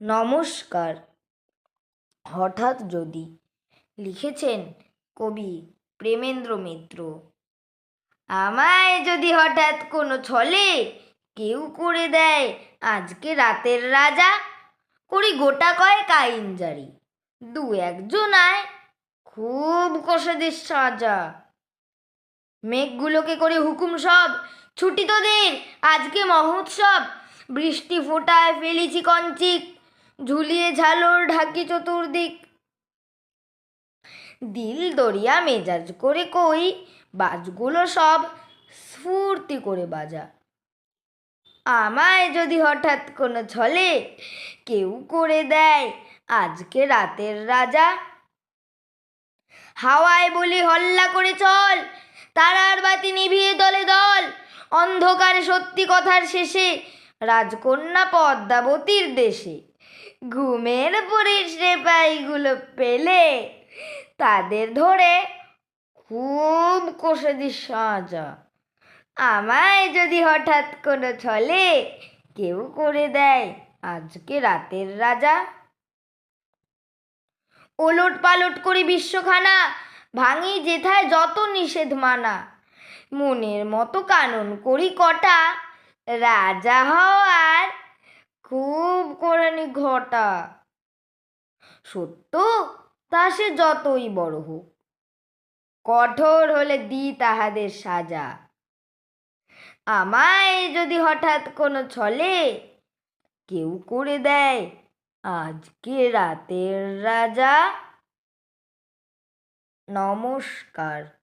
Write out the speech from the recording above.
নমস্কার। হঠাৎ যদি লিখেছেন কবি প্রেমেন্দ্র মিত্র, আমায় যদি হঠাৎ কোনো ছলে কেউ করে দেয়, আজকে রাতের রাজা করি গোটা কয়েক আইন জারি দু একজনায় খুব কষেদের সাজা। মেঘগুলোকে করে হুকুম সব, ছুটি তো তোদের, আজকে মহোৎসব, বৃষ্টি ফোটায় ফেলেছি কঞ্চিক। ঝুলিয়ে ঝালর ঢাকি চতুর্দিক। দিল দরিয়া মেজাজ করে কই, বাজগুলো সব স্ফূর্তি করে বাজা। আমায় যদি হঠাৎ কোনো ছলে কেউ করে দেয়, আজকে রাতের রাজা। হাওয়ায় বলি হল্লা করে চল, তারার বাতি নিভিয়ে দলে দল। অন্ধকারে সত্যি কথার শেষে রাজকন্যা পদ্মাবতীর দেশে। ঘুমের পরে সেপাইগুলো পেলে, তাদের ধরে খুব কষে দি সাজা আমায় যদি হঠাৎ কোনো ছলে কেউ করে দেয়, আজকে রাতের রাজা। ওলট পালট করি বিশ্বখানা, ভাঙি যেথায় যত নিষেধ মানা। মনের মতো কানুন করি কটা, রাজা হওয়ার করেনি ঘটা। সত্য? তা সে যতই বড় হোক। কঠোর হলে দি তাহাদের সাজা। আমায় যদি হঠাৎ কোনো ছলে, কেউ করে দেয় আজকে রাতের রাজা। নমস্কার।